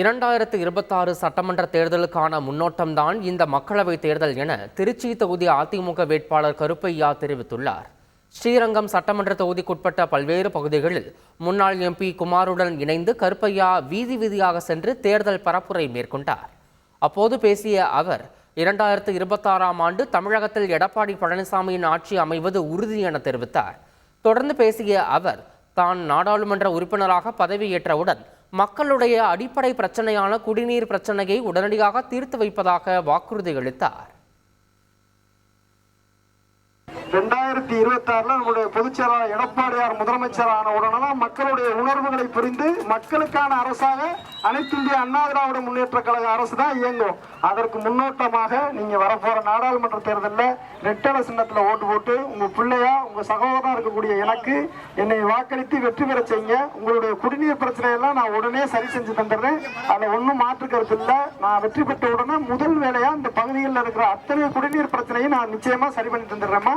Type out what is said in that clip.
இரண்டாயிரத்து இருபத்தாறு சட்டமன்ற தேர்தலுக்கான முன்னோட்டம்தான் இந்த மக்களவைத் தேர்தல் என திருச்சி தொகுதி அதிமுக வேட்பாளர் கருப்பையா தெரிவித்துள்ளார். ஸ்ரீரங்கம் சட்டமன்ற தொகுதிக்குட்பட்ட பல்வேறு பகுதிகளில் முன்னாள் எம்பி குமாருடன் இணைந்து கருப்பையா வீதி வீதியாக சென்று தேர்தல் பரப்புரை மேற்கொண்டார். அப்போது பேசிய அவர் இரண்டாயிரத்து இருபத்தாறாம் ஆண்டு தமிழகத்தில் எடப்பாடி பழனிசாமியின் ஆட்சி அமைவது உறுதி என தெரிவித்தார். தொடர்ந்து பேசிய அவர் தான் நாடாளுமன்ற உறுப்பினராக பதவியேற்றவுடன் மக்களுடைய அடிப்படை பிரச்சனையான குடிநீர் பிரச்சனையை உடனடியாக தீர்த்து வைப்பதாக வாக்குறுதி அளித்தார். ரெண்டாயிரத்தி இருபத்தி ஆறுல நம்முடைய பொதுச்செயலாளர் எடப்பாடியார் முதலமைச்சர் ஆன உடனே மக்களுடைய உணர்வுகளை புரிந்து மக்களுக்கான அரசாக அனைத்து இந்திய அண்ணா திராவிட முன்னேற்ற கழக அரசு தான் இயங்கும். அதற்கு முன்னோட்டமாக நீங்க வரப்போற நாடாளுமன்ற தேர்தலில் ரெட்டல சின்னத்துல ஓட்டு போட்டு உங்க பிள்ளையா உங்க சகோதரா இருக்கக்கூடிய எனக்கு என்னை வாக்களித்து வெற்றி பெற செய்யுங்க. உங்களுடைய குடிநீர் பிரச்சனையெல்லாம் நான் உடனே சரி செஞ்சு தந்துடுறேன். அதை ஒன்றும் மாற்று கருத்து இல்லை. நான் வெற்றி பெற்ற உடனே முதல் வேலையா இந்த பகுதிகளில் இருக்கிற அத்தனை குடிநீர் பிரச்சனையும் நான் நிச்சயமா சரி பண்ணி தந்துடுறேம்மா.